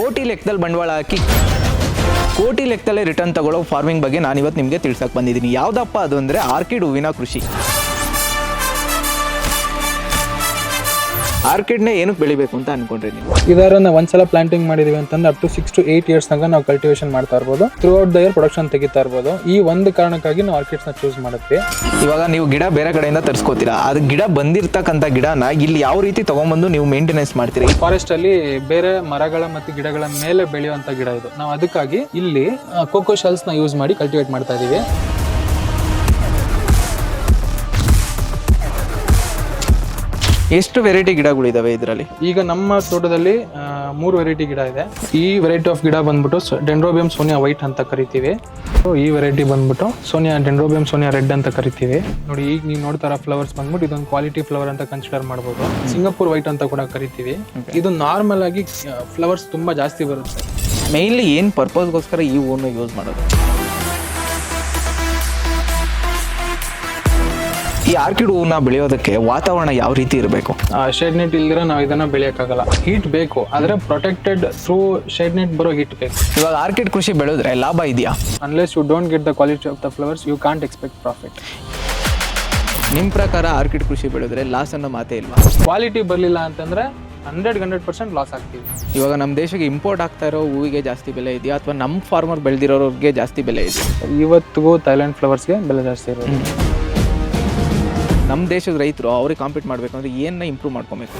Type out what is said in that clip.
ಕೋಟಿ ಲೆಕ್ಕದಲ್ಲಿ ಬಂಡವಾಳ ಹಾಕಿ ಕೋಟಿ ಲೆಕ್ಕದಲ್ಲೇ ರಿಟರ್ನ್ ತಗೊಳ್ಳೋ ಫಾರ್ಮಿಂಗ್ ಬಗ್ಗೆ ನಾನು ಇವತ್ತು ನಿಮಗೆ ತಿಳ್ಸಕ್ಕೆ ಬಂದಿದ್ದೀನಿ. ಯಾವುದಪ್ಪ ಅದು ಅಂದರೆ ಆರ್ಕಿಡ್ ಹೂವಿನ ಕೃಷಿ. ಆರ್ಕಿಡ್ನೇ ಏನಕ್ಕೆ ಬೆಳಿಬೇಕು ಅಂತ ಅನ್ಕೊಂಡ್ರಿ ನೀವು? ಇದರ ನಾವು ಒಂದ್ಸಲ ಪ್ಲಾಂಟಿಂಗ್ ಮಾಡಿದೀವಿ ಅಂತಂದ್ರೆ up to six to eight years ತನಕ ನಾವು ಕಲ್ಟಿವೇಶನ್ ಮಾಡ್ತಾ ಇರ್ಬೋದು. Throughout the year production ತೆಗಿತಾ ಇರ್ಬೋದು. ಈ ಒಂದು ಕಾರಣಕ್ಕಾಗಿ ನಾವು ಆರ್ಕಿಡ್ಸ್ನ ಚೂಸ್ ಮಾಡುತ್ತೆ. ಇವಾಗ ನೀವು ಗಿಡ ಬೇರೆ ಕಡೆಯಿಂದ ತರಿಸ್ಕೋತೀರಾ? ಅದು ಗಿಡ ಬಂದಿರ್ತಕ್ಕಂಥ ಗಿಡನ ಇಲ್ಲಿ ಯಾವ ರೀತಿ ತೊಗೊಂಬಂದು ನೀವು ಮೇಂಟೆನೆನ್ಸ್ ಮಾಡ್ತೀರಿ? ಫಾರೆಸ್ಟ್ ಅಲ್ಲಿ ಬೇರೆ ಮರಗಳ ಮತ್ತು ಗಿಡಗಳ ಮೇಲೆ ಬೆಳೆಯುವಂತ ಗಿಡ ಇದು. ನಾವು ಅದಕ್ಕಾಗಿ ಇಲ್ಲಿ ಕೋಕೋ ಶೆಲ್ಸ್ನ ಯೂಸ್ ಮಾಡಿ ಕಲ್ಟಿವೇಟ್ ಮಾಡ್ತಾ ಇದೀವಿ. ಎಷ್ಟು ವೆರೈಟಿ ಗಿಡಗಳಿದಾವೆ ಇದರಲ್ಲಿ? ಈಗ ನಮ್ಮ ತೋಟದಲ್ಲಿ ಮೂರು ವೆರೈಟಿ ಗಿಡ ಇದೆ. ಈ ವೆರೈಟಿ ಆಫ್ ಗಿಡ ಬಂದ್ಬಿಟ್ಟು ಡೆಂಡ್ರೋಬಿಯಂ ಸೋನಿಯಾ ವೈಟ್ ಅಂತ ಕರಿತೀವಿ. ಈ ವೆರೈಟಿ ಬಂದ್ಬಿಟ್ಟು ಸೋನಿಯಾ ಡೆಂಡ್ರೋಬಿಯಂ ಸೋನಿಯಾ ರೆಡ್ ಅಂತ ಕರಿತೀವಿ. ನೋಡಿ ಈಗ ನೀವು ನೋಡ್ತಾರ ಫ್ಲವರ್ಸ್ ಬಂದ್ಬಿಟ್ಟು ಇದೊಂದು ಕ್ವಾಲಿಟಿ ಫ್ಲವರ್ ಅಂತ ಕನ್ಸಿಡರ್ ಮಾಡ್ಬೋದು. ಸಿಂಗಪುರ್ ವೈಟ್ ಅಂತ ಕೂಡ ಕರಿತೀವಿ. ಇದು ನಾರ್ಮಲ್ ಆಗಿ ಫ್ಲವರ್ಸ್ ತುಂಬಾ ಜಾಸ್ತಿ ಬರುತ್ತೆ. ಮೇನ್ಲಿ ಏನು ಪರ್ಪಸ್ಗೋಸ್ಕರ ಈ ಹೂವನ್ನು ಯೂಸ್ ಮಾಡೋದು? ಈ ಆರ್ಕಿಡ್ ಹೂವನ್ನ ಬೆಳೆಯೋದಕ್ಕೆ ವಾತಾವರಣ ಯಾವ ರೀತಿ ಇರಬೇಕು? ಶೇಡ್ ನೆಟ್ ಇಲ್ದಿರ ನಾವು ಇದನ್ನ ಬೆಳೆಯೋಕ್ಕಾಗಲ್ಲ. ಹೀಟ್ ಬೇಕು. ಆದ್ರೆ ಪ್ರೊಟೆಕ್ಟೆಡ್ ಥ್ರೂ ಶೇಡ್ ನೆಟ್ ಬರೋ ಹೀಟ್ ಬೇಕು. ಇವಾಗ ಆರ್ಕಿಡ್ ಕೃಷಿ ಬೆಳೆದ್ರೆ ಲಾಭ ಇದೆಯಾ? Unless you don't get the quality of the flowers you can't expect profit ನಿಮ್ಮ ಪ್ರಕಾರ ಆರ್ಕಿಡ್ ಕೃಷಿ ಬೆಳೆದ್ರೆ ಲಾಸ್ ಅನ್ನೋ ಮಾತೇ ಇಲ್ವಾ? ಕ್ವಾಲಿಟಿ ಬರಲಿಲ್ಲ ಅಂತಂದ್ರೆ ಹಂಡ್ರೆಡ್ ಹಂಡ್ರೆಡ್ ಪರ್ಸೆಂಟ್ ಲಾಸ್ ಆಗ್ತೀವಿ. ಇವಾಗ ನಮ್ಮ ದೇಶಕ್ಕೆ ಇಂಪೋರ್ಟ್ ಆಗ್ತಾ ಇರೋ ಹೂವಿಗೆ ಜಾಸ್ತಿ ಬೆಲೆ ಇದೆಯಾ? ಅಥವಾ ನಮ್ಮ ಫಾರ್ಮರ್ ಬೆಳೆದಿರೋರಿಗೆ ಜಾಸ್ತಿ ಬೆಲೆ ಇದೆಯಾ? ಇವತ್ತಿಗೂ ಥೈಲ್ಯಾಂಡ್ ಫ್ಲವರ್ಸ್ಗೆ ಬೆಲೆ ಜಾಸ್ತಿ ಇರೋದು. ನಮ್ಮ ದೇಶದ ರೈತರು ಅವ್ರಿಗೆ ಕಾಂಪೀಟ್ ಮಾಡಬೇಕಂದ್ರೆ ಏನನ್ನ ಇಂಪ್ರೂವ್ ಮಾಡ್ಕೊಬೇಕು?